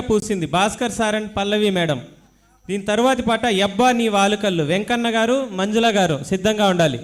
పూసింది. Bhaskar sir and Pallavi madam. దీని తరువాతి పాట ఎబ్బా నీ వాలుకల్లు. వెంకన్న గారు మంజుల గారు సిద్ధంగా ఉండాలి.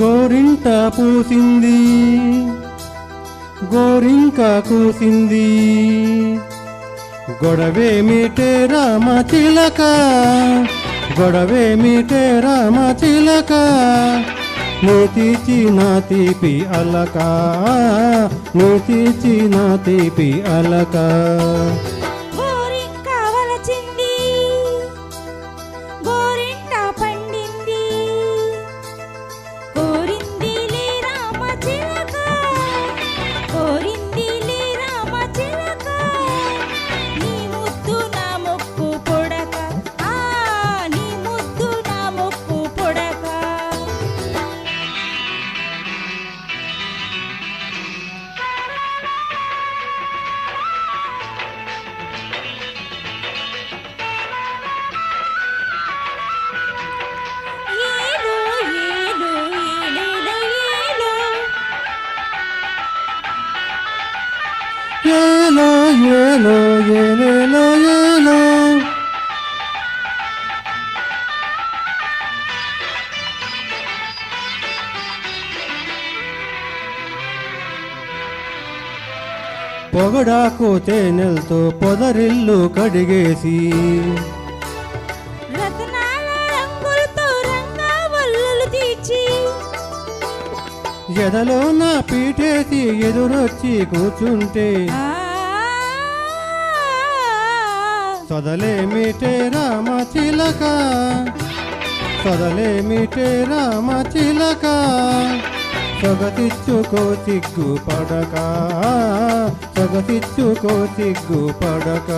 గోరింట పూసింది. గోరింక కూసింది. గొడవే మీటే రామ చిలక గొడవే మీటే రామ చిలక నీతిచి నా తీపి అలక. నీతిచి నా తీపి అలక. ఏలో ఏలో ఏలేలో ఏలో. పొగడాకు తేనెలతో పొదరిల్లు కడిగేసి ఎదలో నా పీటేసి ఎదురొచ్చి కూర్చుంటే సొదలేమిటే రామ చిలక. సొదలేమిటే రామ చిలక. సొగతిచ్చుకో సిగ్గు పడక. సొగతిచ్చుకో సిగ్గు పడక.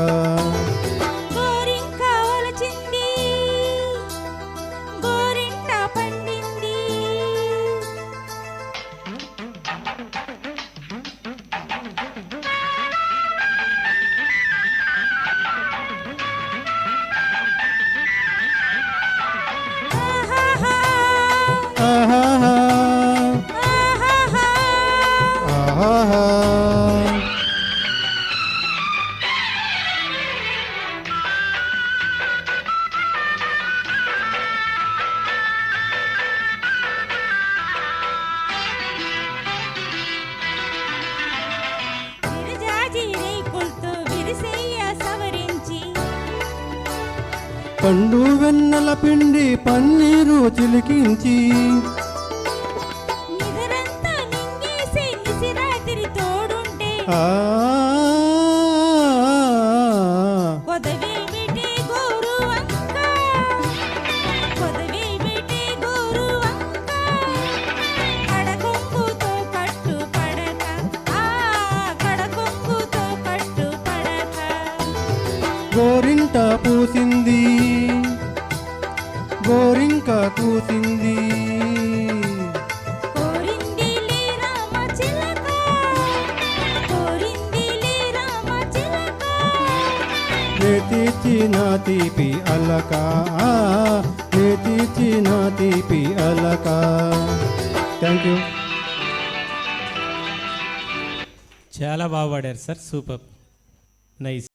పండు వెన్నెల పిండి పన్నీరు చిలికించి. ఆ. కొదవేమిటే గోరింక కూసింది. కోరిందిలే రామ చిలక కోరిందిలే రామ చిలక. నేతిచి నా తీపి అలక నేతిచి నా తీపి అలక. థ్యాంక్ యూ చాలా బాగా పాడారు సార్ సూపర్. నైస్.